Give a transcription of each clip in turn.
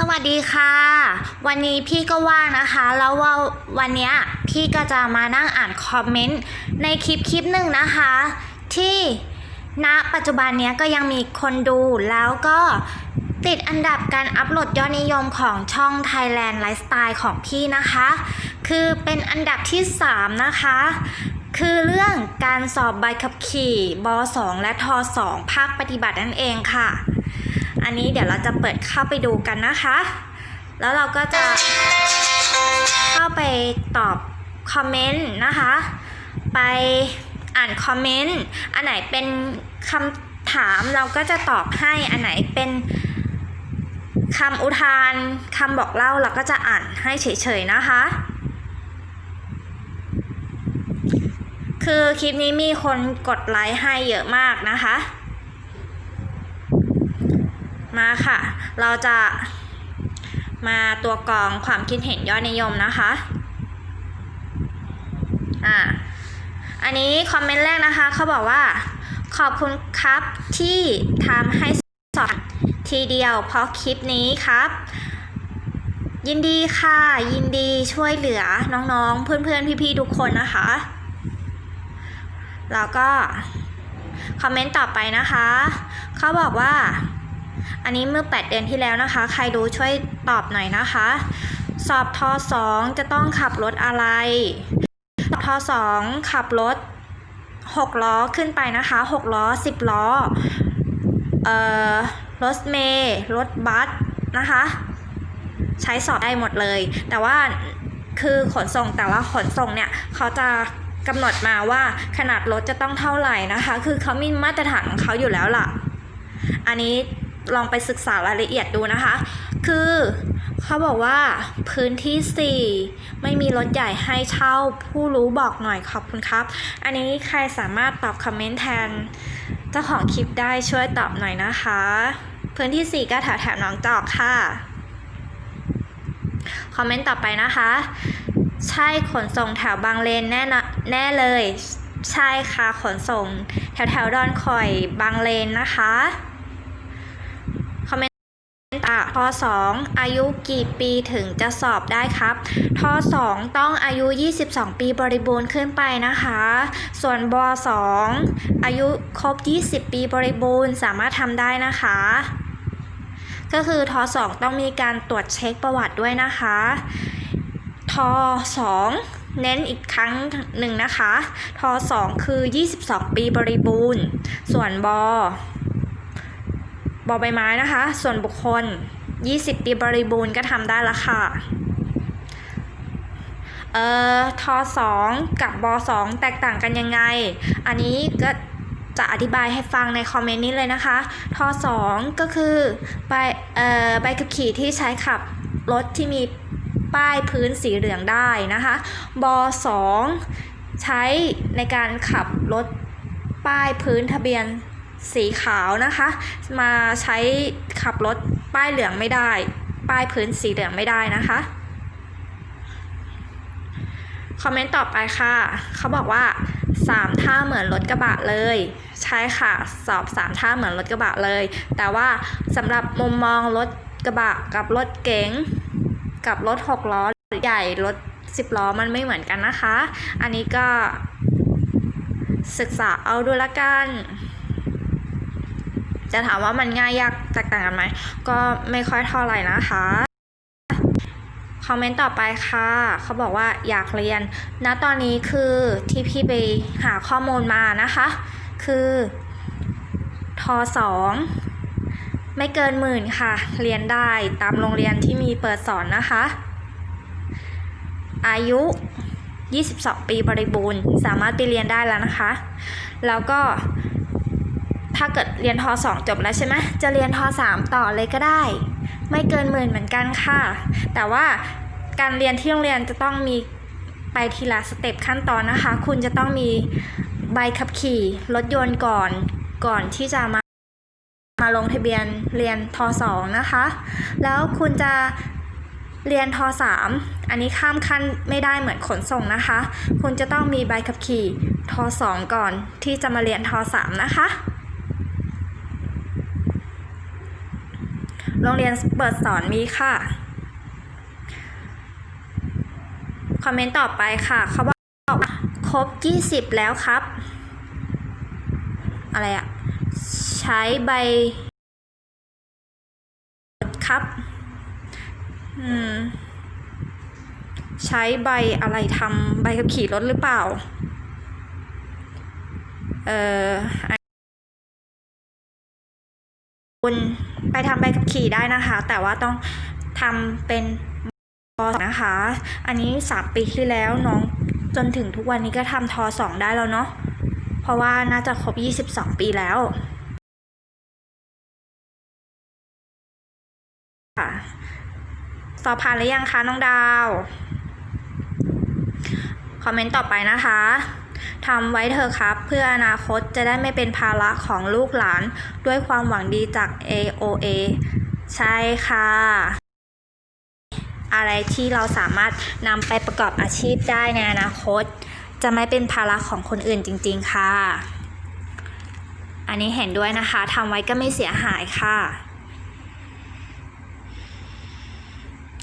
สวัสดีค่ะ วันนี้พี่ก็ว่างนะคะ แล้วว่าวันนี้พี่ก็จะมานั่งอ่านคอมเมนต์ในคลิปคลิปหนึ่งนะคะ ที่ณปัจจุบันนี้ก็ยังมีคนดูแล้วก็ติดอันดับการอัปโหลดยอดนิยมของช่อง Thailand Lifestyle ของพี่นะคะ คือเป็นอันดับที่ 3 นะคะ คือเรื่องการสอบใบขับขี่บ 2 และท 2 ภาคปฏิบัตินั่นเองค่ะ อันนี้เดี๋ยวเราจะเปิดเข้าไปดูกันนะคะ แล้วเราก็จะเข้าไปตอบคอมเมนต์นะคะ ไปอ่านคอมเมนต์ อันไหนเป็นคำถามเราก็จะตอบให้ อันไหนเป็นคำอุทานคำบอกเล่าเราก็จะอ่านให้เฉยๆนะคะ คือคลิปนี้มีคนกดไลค์ให้เยอะมากนะคะ มาค่ะ เราจะมาตัวกรองความคิดเห็นยอดนิยมนะคะ อ่า อันนี้คอมเมนต์แรกนะคะ เขาบอกว่า ขอบคุณครับที่ทำให้สอนทีเดียวเพราะคลิปนี้ครับ ยินดีค่ะ ยินดีช่วยเหลือน้องๆ เพื่อนๆ พี่ๆ ทุกคนนะคะ แล้วก็ คอมเมนต์ต่อไปนะคะ เขาบอกว่า อันนี้เมื่อ 8 เดือนที่แล้วนะคะ ใครดูช่วยตอบหน่อยนะคะ สอบทอ2จะต้องขับรถอะไร สอบทอ2ขับรถ 6 ล้อขึ้นไปนะคะ 6 ล้อ 10 ล้อ เอ่อ รถเมล์รถบัสนะคะ ใช้สอบได้หมดเลย แต่ว่าคือขนส่งแต่ละขนส่งเนี่ยเขาจะกำหนดมาว่าขนาดรถจะต้องเท่าไหร่นะคะ คือเขามีมาตรฐานของเขาอยู่แล้วล่ะ อันนี้ ลองไปศึกษารายละเอียดดูนะคะ คือเขาบอกว่าพื้นที่ 4 ไม่มีรถใหญ่ให้เช่าผู้รู้บอกหน่อยขอบคุณครับ อันนี้ใครสามารถตอบคอมเมนต์แทนเจ้าของคลิปได้ช่วยตอบหน่อยนะคะ พื้นที่ 4 ก็แถวแถวหน้องจอกค่ะ คอมเมนต์ต่อไปนะคะ ใช่ขนส่งแถวบางเลนแน่นะแน่เลย ใช่ค่ะขนส่ง แถวแถวดอนคอยบางเลนนะคะ อะท2อายุกี่ปีถึงจะสอบได้ครับทอ2ต้องอายุ 22 ปีบริบูรณ์ขึ้นไปนะคะ ส่วนบ2อายุครบ 20 ปีบริบูรณ์สามารถทำได้นะคะ ก็คือทอ2ต้องมีการตรวจเช็คประวัติด้วยนะคะทอ2เน้นอีกครั้งหนึ่งนะคะ ทอ 2 คือ 22 ปีบริบูรณ์ ส่วนบ บอใบไม้นะคะ ส่วนบุคคล 20 ปีบริบูรณ์ก็ทำได้ละค่ะ เอ่อทอ2กับบอ2แตกต่างกันยังไง อันนี้ก็จะอธิบายให้ฟังในคอมเมนต์นี้เลยนะคะทอ2ก็คือใบเอ่อใบขับขี่ที่ใช้ขับรถที่มีป้ายพื้นสีเหลืองได้นะคะบอ2ใช้ในการขับรถป้ายพื้นทะเบียน สีขาวนะคะ มาใช้ขับรถป้ายเหลืองไม่ได้ ป้ายพื้นสีเหลืองไม่ได้นะคะคอมเมนต์ต่อไปค่ะ เขาบอกว่า 3 ท่าเหมือนรถกระบะเลย ใช่ค่ะ สอบ 3 ท่าเหมือนรถกระบะเลย แต่ว่าสำหรับมุมมองรถกระบะกับรถเก๋งกับรถ 6 ล้อใหญ่รถ 10 ล้อมันไม่เหมือนกันนะคะ อันนี้ก็ศึกษาเอาดูละกัน จะถามว่ามันง่ายยากแตกต่างกันไหม ก็ไม่ค่อยเท่าไหร่นะคะคอมเมนต์ต่อไปค่ะ เขาบอกว่าอยากเรียนณตอนนี้คือที่พี่ไปหาข้อมูลมานะคะ คือทอสองไม่เกินหมื่นค่ะ เรียนได้ตามโรงเรียนที่มีเปิดสอนนะคะ อายุ 22 ปีบริบูรณ์ สามารถไปเรียนได้แล้วนะคะ แล้วก็ ถ้าเกิดเรียนทสองจบแล้วใช่ไหมจะเรียนทสามต่อเลยก็ได้ ไม่เกินหมื่นเหมือนกันค่ะ แต่ว่าการเรียนที่โรงเรียนจะต้องมีไปทีละสเต็ปขั้นตอนนะคะ คุณจะต้องมีใบขับขี่รถยนต์ก่อนก่อนที่จะมามาลงทะเบียนเรียนทสองนะคะ แล้วคุณจะเรียนทสามอันนี้ข้ามขั้นไม่ได้เหมือนขนส่งนะคะ คุณจะต้องมีใบขับขี่ทสองก่อนที่จะมาเรียนทสามนะคะ โรงเรียนเปิดสอนมีค่ะ คอมเมนต์ต่อไปค่ะเขาบอกว่าครบ20แล้วครับ อะไรอะใช้ใบครับ อืม ใช้ใบอะไรทำใบขับขี่รถหรือเปล่า เอ่อ คุณไปทำใบขับขี่ได้นะคะ แต่ว่าต้องทำเป็นทอนะคะ อันนี้สามปีที่แล้วน้องจนถึงทุกวันนี้ก็ทำทอสองได้แล้วเนาะเพราะว่าน่าจะครบยี่สิบสองปีแล้วค่ะสอบผ่านหรือยังคะน้องดาว คอมเมนต์ต่อไปนะคะ ทำไว้เถอะครับ เพื่ออนาคตจะได้ไม่เป็นภาระของลูกหลาน ด้วยความหวังดีจาก AOA ใช่ค่ะ อะไรที่เราสามารถนำไปประกอบอาชีพได้ในอนาคต จะไม่เป็นภาระของคนอื่นจริง ๆ ค่ะ อันนี้เห็นด้วยนะคะทำไว้ก็ไม่เสียหายค่ะ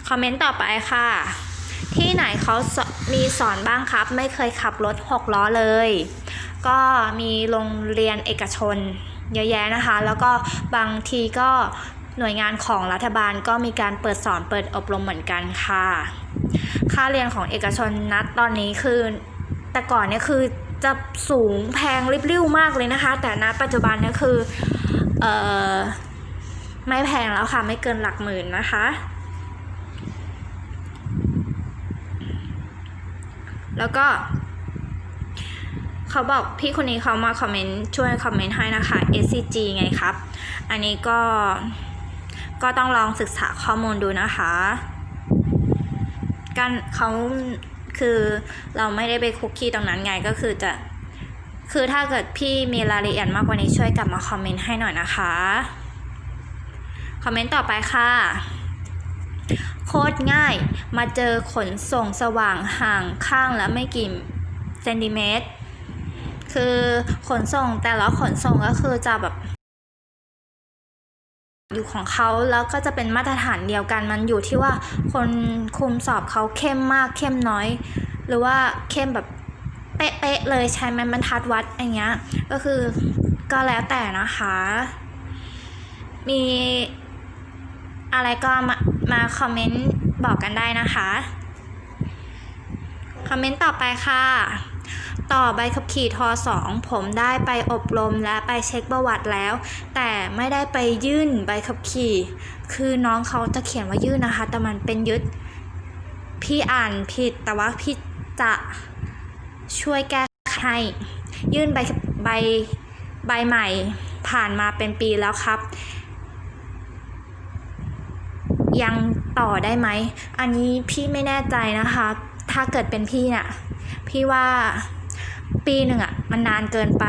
คอมเมนต์ต่อไปค่ะ ที่ไหนเขาสมีสอนบ้างครับ ไม่เคยขับรถหกล้อเลย ก็มีโรงเรียนเอกชนเยอะแยะนะคะ แล้วก็บางทีก็หน่วยงานของรัฐบาลก็มีการเปิดสอนเปิดอบรมเหมือนกันค่ะ ค่าเรียนของเอกชนนัดตอนนี้คือ แต่ก่อนเนี่ยคือจะสูงแพงริบลิ่วมากเลยนะคะ แต่ณปัจจุบันเนี่ยคือ เออไม่แพงแล้วค่ะ ไม่เกินหลักหมื่นนะคะ แล้วก็ เขาบอกพี่คนนี้เขามาคอมเมนต์ช่วยคอมเมนต์ให้นะคะ SCG ไงครับ อันนี้ก็ก็ต้องลองศึกษาข้อมูลดูนะคะการเขาคือเราไม่ได้ไปคุกคีตรงนั้นไงก็คือจะคือถ้าเกิดพี่มีรายละเอียดมากกว่านี้ช่วยกลับมาคอมเมนต์ให้หน่อยนะคะ คอมเมนต์ต่อไปค่ะ โคตรง่าย มาเจอขนส่งสว่างห่างข้างละไม่กี่เซนติเมตร คือขนส่งแต่ละขนส่งก็คือจะแบบอยู่ของเขาแล้วก็จะเป็นมาตรฐานเดียวกันมันอยู่ที่ว่าคนคุมสอบเขาเข้มมากเข้มน้อย หรือว่าเข้มแบบเป๊ะๆเลยใช้ไม้บรรทัดวัดอย่างเงี้ยก็คือก็แล้วแต่นะคะ มี อะไรก็มามาคอมเมนต์บอกกันได้นะคะ คอมเมนต์ต่อไปค่ะ ต่อใบขับขี่ทสองผมได้ไปอบรมและไปเช็คประวัติแล้ว แต่ไม่ได้ไปยื่นใบขับขี่ คือน้องเขาจะเขียนว่ายื่นนะคะ แต่มันเป็นยึด พี่อ่านผิด แต่ว่าพี่จะช่วยแก้ไขยื่นใบใบใบใหม่ผ่านมาเป็นปีแล้วครับ ยังต่อได้ไหม อันนี้พี่ไม่แน่ใจนะคะ ถ้าเกิดเป็นพี่เนี่ยพี่ว่าปีหนึ่งอะมันนานเกินไป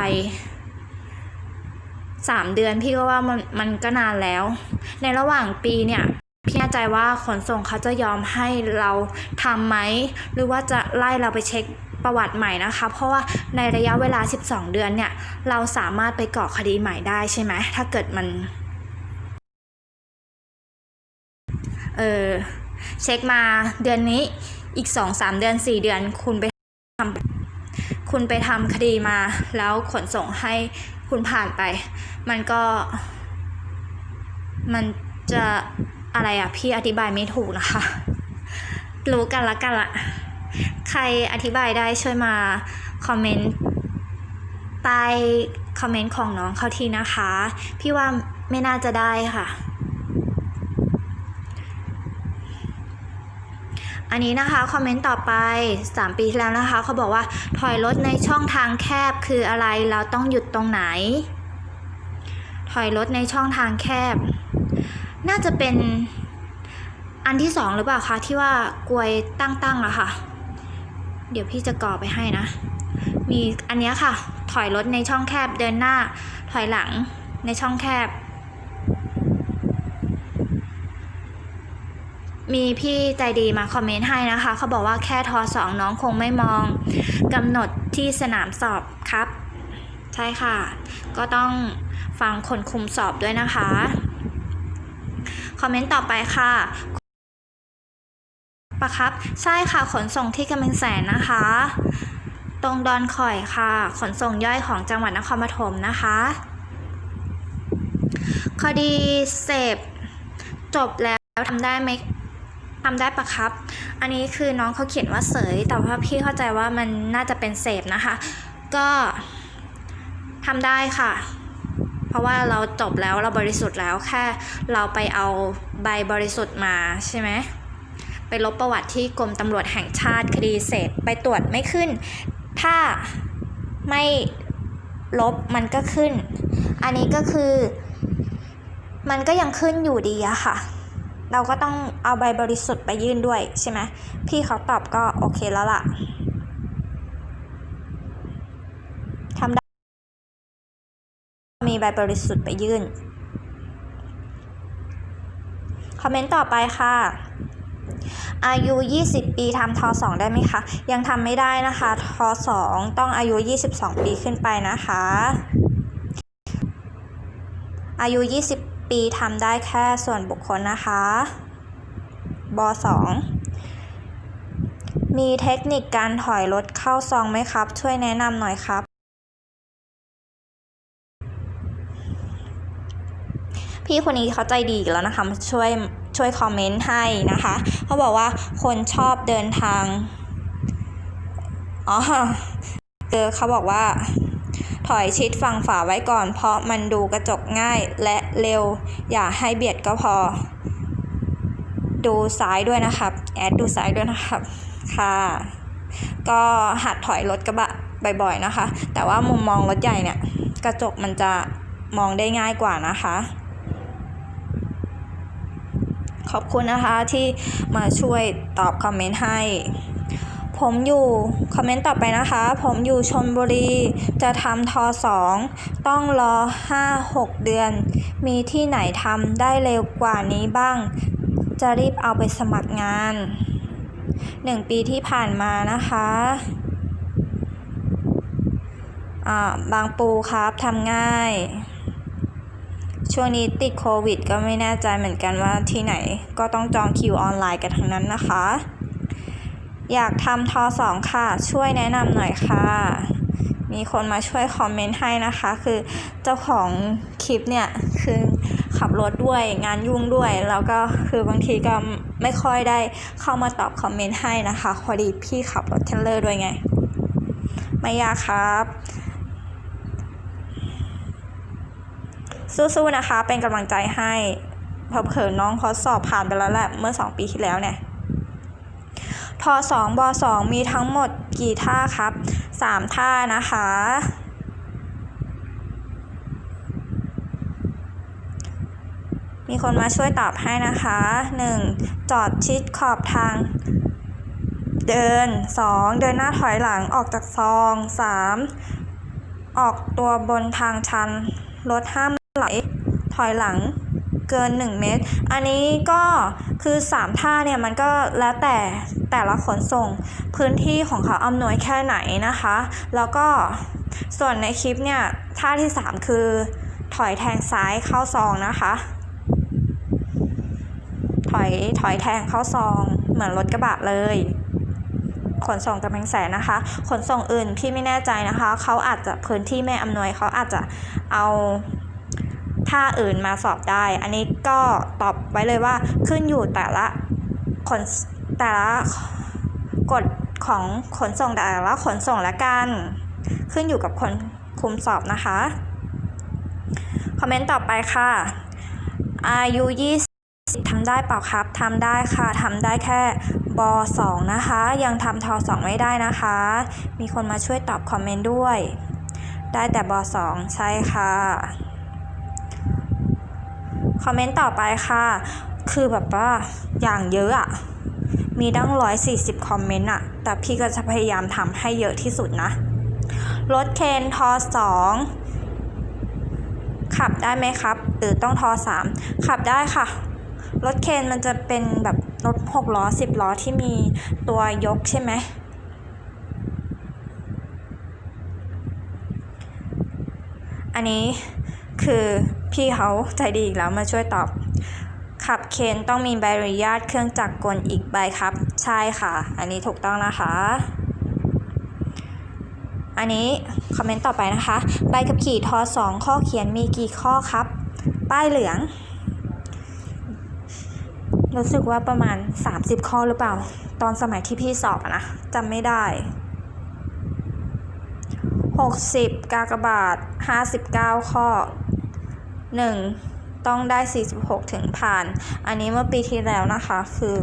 สามเดือนพี่ก็ว่ามันมันก็นานแล้ว ในระหว่างปีเนี่ย พี่แน่ใจว่าขนส่งเขาจะยอมให้เราทำไหม หรือว่าจะไล่เราไปเช็คประวัติใหม่นะคะ เพราะว่าในระยะเวลา 12 เดือนเนี่ย เราสามารถไปก่อคดีใหม่ได้ใช่ไหม ถ้าเกิดมัน เออเช็คมาเดือนนี้อีกสองสามเดือนสี่เดือน คุณไปทำคุณไปทำคดีมา แล้วขนส่งให้คุณผ่านไป มันก็ มันจะอะไรอะพี่อธิบายไม่ถูกนะคะ รู้กันละกันละใครอธิบายได้ช่วยมาคอมเมนต์ใต้คอมเมนต์ของน้องเขาทีนะคะ พี่ว่าไม่น่าจะได้ค่ะ อันนี้นะคะคอมเมนต์ต่อไป 3 ปีที่แล้วนะคะเขาบอกว่าถอยรถในช่องทางแคบคืออะไรเราต้องหยุดตรงไหน ถอยรถในช่องทางแคบ น่าจะเป็นอันที่สองหรือเปล่าคะที่ว่ากลวยตั้งๆอะค่ะ เดี๋ยวพี่จะก่อไปให้นะ มีอันนี้ค่ะ ถอยรถในช่องแคบเดินหน้า ถอยหลังในช่องแคบ มีพี่ใจดีมาคอมเมนต์ให้นะคะ เขาบอกว่าแค่ทอสองน้องคงไม่มองกำหนดที่สนามสอบครับ ใช่ค่ะ ก็ต้องฟังคนคุมสอบด้วยนะคะ คอมเมนต์ต่อไปค่ะปะครับ ใช่ค่ะขนส่งที่กำแพงแสนนะคะ ตรงดอนข่อยค่ะ ขนส่งย่อยของจังหวัดนครปฐมนะคะคดีเสพจบแล้วทำได้ไหม ทำได้ปะครับ อันนี้คือน้องเขาเขียนว่าเสย แต่ว่าพี่เข้าใจว่ามันน่าจะเป็นเสพนะคะ ก็ทำได้ค่ะ เพราะว่าเราจบแล้วเราบริสุทธิ์แล้วแค่เราไปเอาใบบริสุทธิ์มาใช่ไหมไปลบประวัติที่กรมตำรวจแห่งชาติคดีเสร็จไปตรวจไม่ขึ้น ถ้าไม่ลบมันก็ขึ้น อันนี้ก็คือ มันก็ยังขึ้นอยู่ดีอะค่ะ เราก็ต้องเอาใบบริสุทธิ์ไปยื่นด้วยใช่ไหมพี่เขาตอบก็โอเคแล้วล่ะทำได้มีใบบริสุทธิ์ไปยื่น คอมเมนต์ต่อไปค่ะอายุ 20 ปีทำทอ2ได้ไหมคะ ยังทำไม่ได้นะคะทอ2ต้องอายุ 22 ปีขึ้นไปนะคะ อายุ 20 ปีทำได้แค่ส่วนบุคคลนะคะบ2มีเทคนิคการถอยรถเข้าซองไหมครับ ช่วยแนะนำหน่อยครับ พี่คนนี้เขาใจดีแล้วนะคะช่วยช่วยคอมเมนต์ให้นะคะ เขาบอกว่าคนชอบเดินทาง อ๋อเจอเขาบอกว่า ถอยชิดฝั่งฝาไว้ก่อน เพราะมันดูกระจกง่ายและเร็ว อย่าให้เบียดก็พอ ดูซ้ายด้วยนะครับ แอดดูซ้ายด้วยนะครับ ค่ะ ก็หัดถอยรถกระบะบ่อยๆนะคะ แต่ว่ามุมมองรถใหญ่เนี่ย กระจกมันจะมองได้ง่ายกว่านะคะ ขอบคุณนะคะที่มาช่วยตอบคอมเมนต์ให้ ผมอยู่คอมเมนต์ต่อไปนะคะ ผมอยู่ชนบุรี จะทำทอสองต้องรอ 5-6 เดือน มีที่ไหนทำได้เร็วกว่านี้บ้าง จะรีบเอาไปสมัครงาน 1 ปีที่ผ่านมานะคะอ่าบางปูครับทำง่าย ช่วงนี้ติดโควิด ก็ไม่แน่ใจเหมือนกันว่าที่ไหนก็ต้องจองคิวออนไลน์กันทั้งนั้นนะคะ อยากทำทอสองค่ะ ช่วยแนะนำหน่อยค่ะ มีคนมาช่วยคอมเมนต์ให้นะคะ คือเจ้าของคลิปเนี่ยคือขับรถด้วยงานยุ่งด้วย แล้วก็คือบางทีก็ไม่ค่อยได้เข้ามาตอบคอมเมนต์ให้นะคะพอดีพี่ขับรถเทรลเลอร์ด้วยไง ไม่ยากครับสู้ๆนะคะ เป็นกำลังใจให้เผลอๆน้องเขาสอบผ่านไปแล้วแหละเมื่อ 2 ปีที่แล้วเนี่ย ทอ2บ2มีทั้งหมดกี่ท่าครับ 3 ท่านะคะ มีคนมาช่วยตอบให้นะคะ 1. จอดชิดขอบทางเดิน 2. เดินหน้าถอยหลังออกจากซอง 3. ออกตัวบนทางชัน รถห้ามไหล ถอยหลัง เกิน 1 เมตร อันนี้ก็คือ 3 ท่าเนี่ยมันก็แล้วแต่แต่ละขนส่งพื้นที่ของเขาอำนวยแค่ไหนนะคะ แล้วก็ส่วนในคลิปเนี่ยท่าที่ 3 คือถอยแทงซ้ายเข้าซองนะคะ ถอยถอยแทงเข้าซองเหมือนรถกระบะเลย ขนส่งกำแพงแสนนะคะ ขนส่งอื่นพี่ไม่แน่ใจนะคะ เขาอาจจะพื้นที่ไม่อำนวยเขาอาจจะเอา ท่าอื่นมาสอบได้ อันนี้ก็ตอบไว้เลยว่าขึ้นอยู่แต่ละขนแต่ละกฎของขนส่งแต่ละขนส่งและกัน ขึ้นอยู่กับคนคุมสอบนะคะ คอมเมนต์ต่อไปค่ะ อายุ20ทำได้เปล่าครับทำได้ค่ะทำได้แค่บ2นะคะ ยังทำท2ไม่ได้นะคะ มีคนมาช่วยตอบคอมเมนต์ด้วย ได้แต่บ2ใช่ค่ะ คอมเมนต์ต่อไปค่ะ คือแบบว่าอย่างเยอะอะมีตั้งร้อยสี่สิบคอมเมนต์อะแต่พี่ก็จะพยายามทำให้เยอะที่สุดนะ รถเคนทอสองขับได้ไหมครับ หรือต้องทอสามขับได้ค่ะ รถเคนมันจะเป็นแบบรถหกล้อสิบล้อที่มีตัวยกใช่ไหมอันนี้ คือพี่เขาใจดีอีกแล้วมาช่วยตอบ ขับเคนต้องมีใบอนุญาตเครื่องจักรกลอีกใบครับ ใช่ค่ะ อันนี้ถูกต้องนะคะ อันนี้คอมเมนต์ต่อไปนะคะ ใบขับขี่ทอสองข้อเขียนมีกี่ข้อครับ ป้ายเหลือง รู้สึกว่าประมาณ 30 ข้อหรือเปล่า ตอนสมัยที่พี่สอบนะจำไม่ได้60 กากบาท 59 ข้อ 1 ต้องได้ 46 ถึงผ่าน อันนี้เมื่อปีที่แล้วนะคะ คือ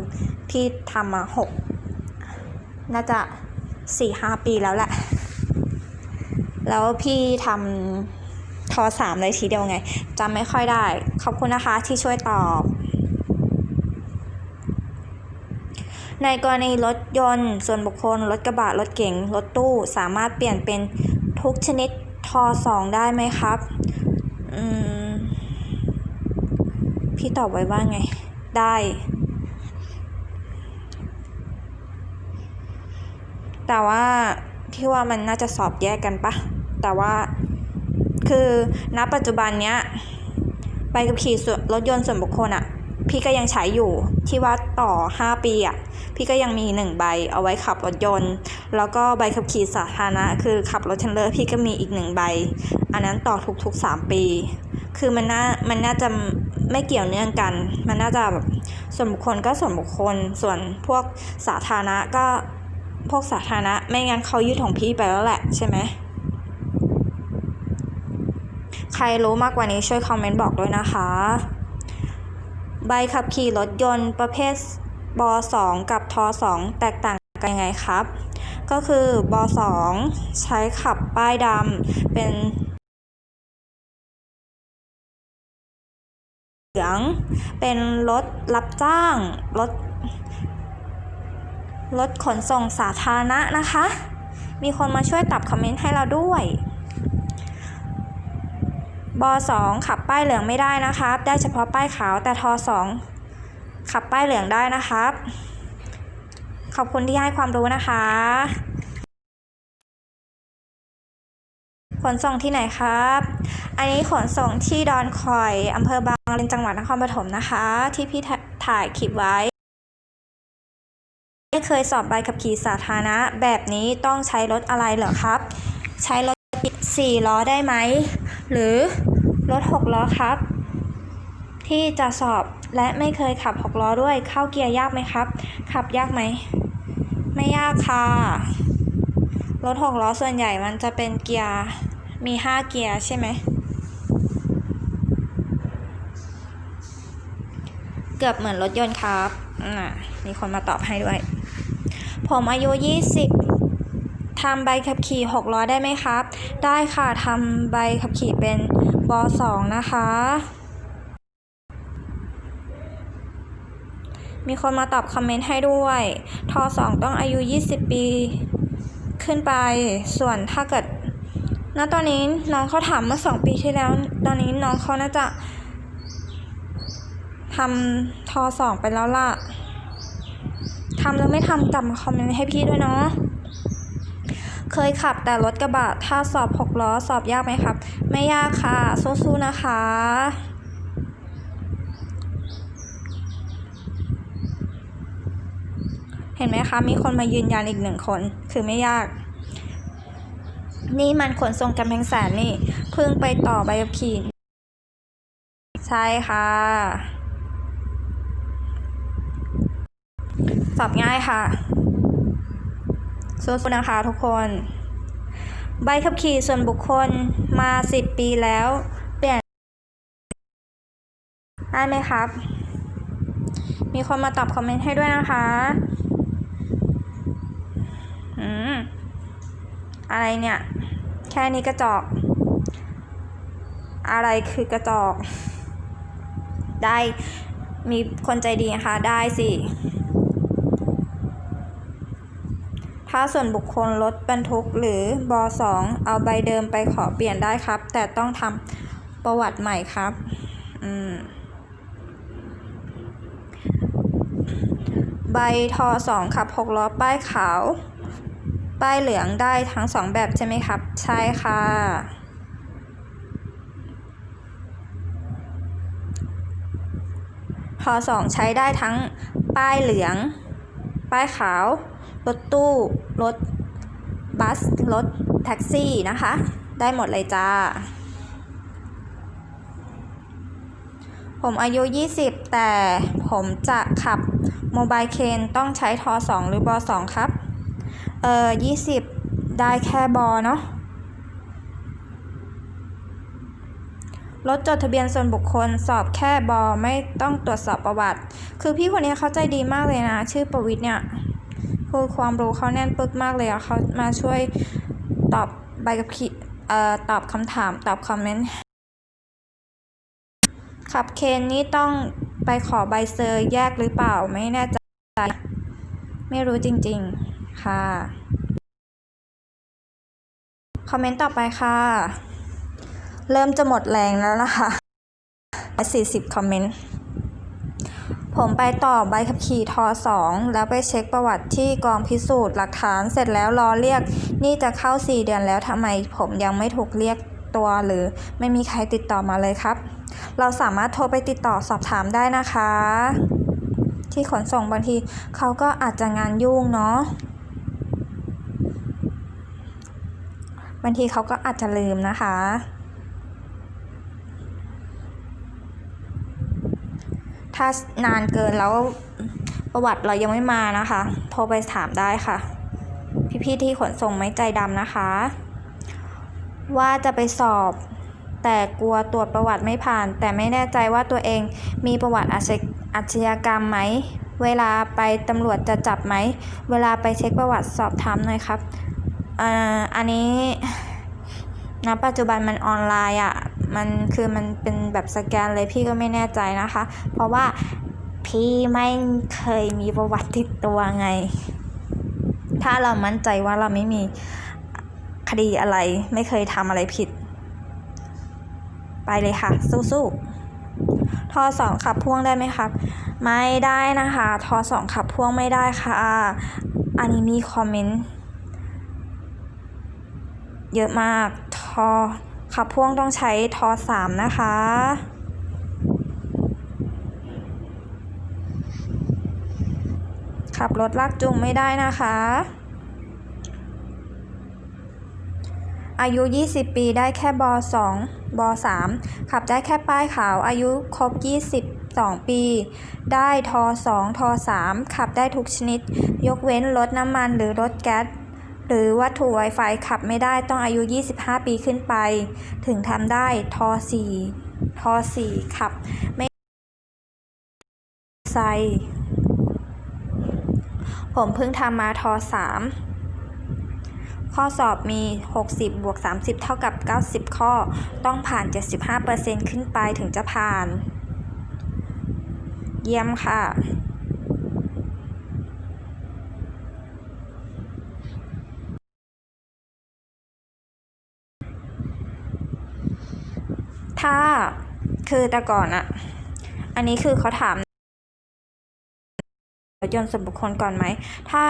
พี่ทำมา6น่าจะ 4-5 ปีแล้วแหละ แล้วพี่ทำทอสามเลยทีเดียวไงจำไม่ค่อยได้ ขอบคุณนะคะที่ช่วยตอบในกรณีรถยนต์ ส่วนบุคคล รถกระบะ รถเก๋ง รถตู้สามารถเปลี่ยนเป็นทุกชนิดทอสองได้ไหมครับ อืม พี่ตอบไว้ว่าไง ได้ แต่ว่าพี่ว่ามันน่าจะสอบแยกกันปะ แต่ว่าคือณปัจจุบันเนี้ยใบขับขี่ส่วนรถยนต์ส่วนบุคคลอะพี่ก็ยังใช้อยู่ที่ว่าต่อ 5 ปีอะพี่ก็ยังมี 1 ใบเอาไว้ขับรถยนต์ แล้วก็ใบขับขี่สาธารณะคือขับรถเทรลเลอร์พี่ก็มีอีก 1 ใบ อันนั้นต่อทุกๆ 3 ปี คือมันน่ามันน่าจะ ไม่เกี่ยวเนื่องกัน มันน่าจะแบบส่วนบุคคลก็ส่วนบุคคล ส่วนพวกสาธารณะก็พวกสาธารณะ ไม่งั้นเขายึดของพี่ไปแล้วแหละใช่ไหมใครรู้มากกว่านี้ช่วยคอมเมนต์บอกด้วยนะคะ ใบขับขี่รถยนต์ประเภทบ2กับท2แตกต่างกันยังไงครับ ก็คือบ2ใช้ขับป้ายดำเป็น เหลือง เป็นรถรับจ้าง รถ รถขนส่งสาธารณะนะคะ มีคนมาช่วยตอบคอมเมนต์ให้เราด้วยบ2ขับป้ายเหลืองไม่ได้นะครับ ได้เฉพาะป้ายขาวแต่ท2ขับป้ายเหลืองได้นะครับ ขอบคุณที่ให้ความรู้นะคะ ขนส่งที่ไหนครับ อันนี้ขนส่งที่ดอนคอยอำเภอบางเลนจังหวัดนครปฐมนะคะ ที่พี่ถ่ายคลิปไว้ไม่เคยสอบใบขับขี่สาธารณะ แบบนี้ต้องใช้รถอะไรเหรอครับ ใช้รถสี่ล้อได้ไหม หรือรถหกล้อครับ ที่จะสอบและไม่เคยขับหกล้อด้วยเข้าเกียร์ยากไหมครับ ขับยากไหม ไม่ยากค่ะรถหกล้อส่วนใหญ่มันจะเป็นเกียร์ มีห้าเกียร์ใช่ไหม เกือบเหมือนรถยนต์ครับอ่ามีคนมาตอบให้ด้วย ผมอายุ 20 ทำใบขับขี่6ล้อได้ไหมครับ ได้ค่ะ ทำใบขับขี่เป็นบ2นะคะ มีคนมาตอบคอมเมนต์ให้ด้วย ทอ2ต้องอายุ 20 ปี ขึ้นไป ส่วนถ้าเกิด ณตอนนี้น้องเขาถามเมื่อ2ปีที่แล้ว ตอนนี้น้องเขาน่าจะทำท2ไปแล้วล่ะทำหรือไม่ทำกลับมาคอมเมนต์ให้พี่ด้วยเนาะเคยขับแต่รถกระบะ ถ้าสอบหกล้อสอบยากไหมครับ ไม่ยากค่ะ สู้ๆนะคะ เห็นไหมคะ มีคนมายืนยันอีกหนึ่งคน คือไม่ยาก นี่มันขนส่งกำแพงแสนนี่ เพิ่งไปต่อใบขับขี่ ใช่ค่ะ สอบง่ายค่ะสู้ๆนะคะทุกคน ใบขับขี่ส่วนบุคคลมา10ปีแล้ว เปลี่ยน ได้ไหมครับ มีคนมาตอบคอมเมนต์ให้ด้วยนะคะ อืม อะไรเนี่ย แค่นี้กระจอก อะไรคือกระจอก ได้มีคนใจดีนะคะ ได้สิ ถ้าส่วนบุคคลรถบรรทุกหรือบอ2เอาใบเดิมไปขอเปลี่ยนได้ครับ แต่ต้องทำประวัติใหม่ครับ อืมใบท2ขับ6ล้อป้ายขาว ป้ายเหลืองได้ทั้งสองแบบใช่ไหมครับ ใช่ค่ะทอสองใช้ได้ทั้งป้ายเหลือง ป้ายขาว รถตู้ รถ บัส รถ แท็กซี่นะคะ ได้หมดเลยจ้า ผมอายุ 20 แต่ผมจะขับโมบายเคนต้องใช้ทอ2หรือบอ2ครับ เออ20ได้แค่บอเนาะรถจดทะเบียนส่วนบุคคลสอบแค่บอไม่ต้องตรวจสอบประวัติ คือพี่คนนี้เขาใจดีมากเลยนะ ชื่อประวิทย์เนี่ยคือความรู้เขาแน่นปึกมากเลยอะเขามาช่วยตอบใบกับขีเอ่อตอบคำถามตอบคอมเมนต์ขับเคนนี่ต้องไปขอใบเซอร์แยกหรือเปล่าไม่แน่ใจ ไม่รู้จริง ๆ ค่ะ คอมเมนต์ต่อไปค่ะ เริ่มจะหมดแรงแล้วนะคะ40 คอมเมนต์ ผมไปต่อใบขับขี่ทอ2แล้วไปเช็คประวัติที่กองพิสูจน์หลักฐานเสร็จแล้วรอเรียก นี่จะเข้า 4 เดือนแล้วทำไมผมยังไม่ถูกเรียกตัวหรือไม่มีใครติดต่อมาเลยครับ เราสามารถโทรไปติดต่อสอบถามได้นะคะ ที่ขนส่งบางทีเขาก็อาจจะงานยุ่งเนาะ บางทีเขาก็อาจจะลืมนะคะ ถ้านานเกินแล้วประวัติเรายังไม่มานะคะ โทรไปถามได้ค่ะ พี่ๆที่ขนส่งไม่ใจดำนะคะ ว่าจะไปสอบแต่กลัวตรวจประวัติไม่ผ่าน แต่ไม่แน่ใจว่าตัวเองมีประวัติอาชญอาชญากรรมไหม เวลาไปตำรวจจะจับไหม เวลาไปเช็คประวัติสอบถามหน่อยครับ อันนี้ณปัจจุบันมันออนไลน์อะ่ะ มันคือมันเป็นแบบสแกนเลยพี่ก็ไม่แน่ใจนะคะ เพราะว่าพี่ไม่เคยมีประวัติติดตัวไง ถ้าเรามั่นใจว่าเราไม่มีคดีอะไร ไม่เคยทำอะไรผิด ไปเลยค่ะ สู้ๆทอสองขับพ่วงได้ไหมครับ ไม่ได้นะคะทอสองขับพ่วงไม่ได้ค่ะ อันนี้มีคอมเมนต์ เยอะมากทอขับพ่วงต้องใช้ทอสามนะคะ ขับรถลากจูงไม่ได้นะคะ อายุ 20 ปีได้แค่บ2บ3ขับได้แค่ป้ายขาว อายุครบ 22 ปี ได้ทอ2ทอ3ขับได้ทุกชนิด ยกเว้นรถน้ำมันหรือรถแก๊ส หรือวัตถุ Wi-Fi ขับไม่ได้ต้องอายุ 25 ปีขึ้นไป ถึงทำได้ทอ4ทอ4ขับ ไม่ไซผมเพิ่งทำมาทอ3ข้อสอบมี 60บวก30 เท่ากับ 90 ข้อ ต้องผ่าน 75%ขึ้นไปถึงจะผ่าน เยี่ยมค่ะ ถ้าคือแต่ก่อนอะอันนี้คือเขาถามรถยนต์ส่วนบุคคลก่อนไหม ถ้า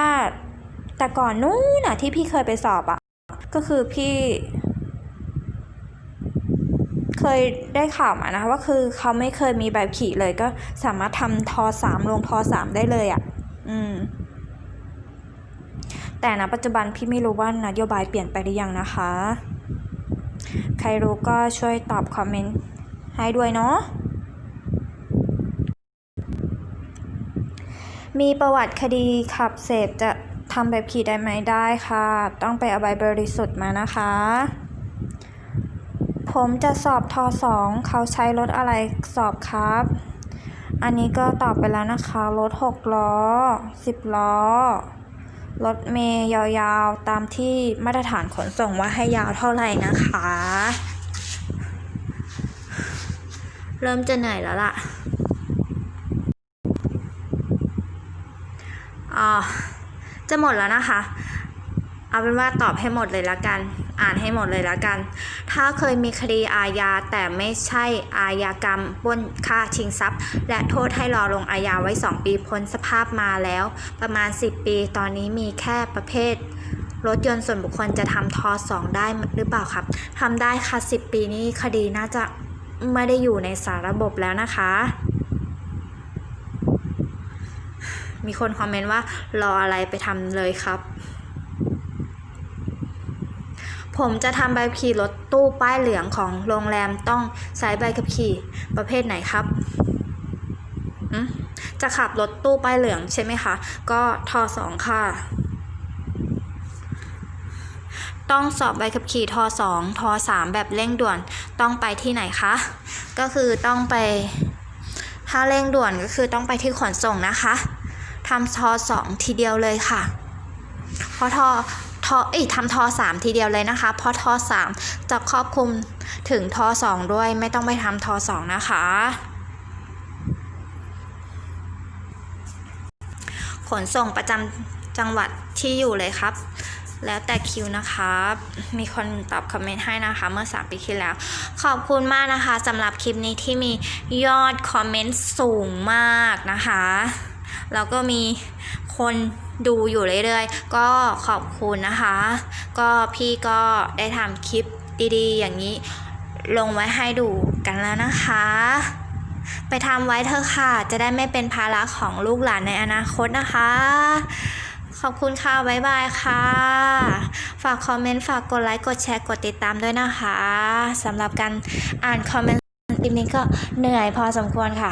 แต่ก่อนนู้นนะที่พี่เคยไปสอบอะก็คือพี่เคยได้ข่าวมานะคะว่าคือเขาไม่เคยมีแบขี่เลยก็สามารถทำทอสามลงทอสามได้เลยอะอืม แต่ณปัจจุบันพี่ไม่รู้ว่านโยบายเปลี่ยนไปหรือยังนะคะ ใครรู้ก็ช่วยตอบคอมเมนต์ให้ด้วยเนาะ มีประวัติคดีขับเสพจะทำแบบขี่ได้ไหมได้ค่ะ ต้องไปเอาใบบริสุทธิ์มานะคะ ผมจะสอบทอสองเขาใช้รถอะไรสอบครับ อันนี้ก็ตอบไปแล้วนะคะ รถหกล้อสิบล้อ รถเมย์ยาวๆ ตามที่มาตรฐานขนส่งว่าให้ยาวเท่าไหร่นะคะ เริ่มจะเหนื่อยแล้วล่ะอ๋อจะหมดแล้วนะคะ เอาเป็นว่าตอบให้หมดเลยละกัน อ่านให้หมดเลยละกัน ถ้าเคยมีคดีอาญาแต่ไม่ใช่อาญากรรมปล้นฆ่าชิงทรัพย์ และโทษให้รอลงอาญาไว้ 2 ปีพ้นสภาพมาแล้ว ประมาณ 10 ปี ตอนนี้มีแค่ประเภทรถยนต์ส่วนบุคคลจะทำทอสองได้หรือเปล่าครับทำได้ค่ะ 10 ปีนี้คดีน่าจะไม่ได้อยู่ในสารระบบแล้วนะคะ มีคนคอมเมนต์ว่ารออะไรไปทำเลยครับ ผมจะทำใบขับขี่รถตู้ป้ายเหลืองของโรงแรมต้องใช้ใบขับขี่ประเภทไหนครับจะขับรถตู้ป้ายเหลืองใช่ไหมคะ ก็ทอสองค่ะ ต้องสอบใบขับขี่ทอสองทอสามแบบเร่งด่วนต้องไปที่ไหนคะ ก็คือต้องไป ถ้าเร่งด่วนก็คือต้องไปที่ขนส่งนะคะทำทอสองทีเดียวเลยค่ะ เพราะทอ ทอเอ้ยทำทอสามทีเดียวเลยนะคะ เพราะทอสามจะครอบคลุมถึงทอสองด้วยไม่ต้องไปทำทอสองนะคะขนส่งประจำจังหวัดที่อยู่เลยครับ แล้วแต่คิวนะครับ มีคนตอบคอมเมนต์ให้นะคะ เมื่อ 3 ปีที่แล้ว ขอบคุณมากนะคะสำหรับคลิปนี้ที่มียอดคอมเมนต์สูงมากนะคะ แล้วก็มี คนดูอยู่เรื่อยๆ ก็ขอบคุณนะคะ ก็พี่ก็ได้ทำคลิปดีๆ อย่างนี้ ลงไว้ให้ดูกันแล้วนะคะ ไปทำไว้เถอะค่ะ จะได้ไม่เป็นภาระของลูกหลานในอนาคตนะคะ ขอบคุณค่ะ บ๊ายบายค่ะ ฝากคอมเมนต์ ฝากกดไลค์ กดแชร์ กดติดตามด้วยนะคะสำหรับการอ่านคอมเมนต์คลิปนี้ก็เหนื่อยพอสมควรค่ะ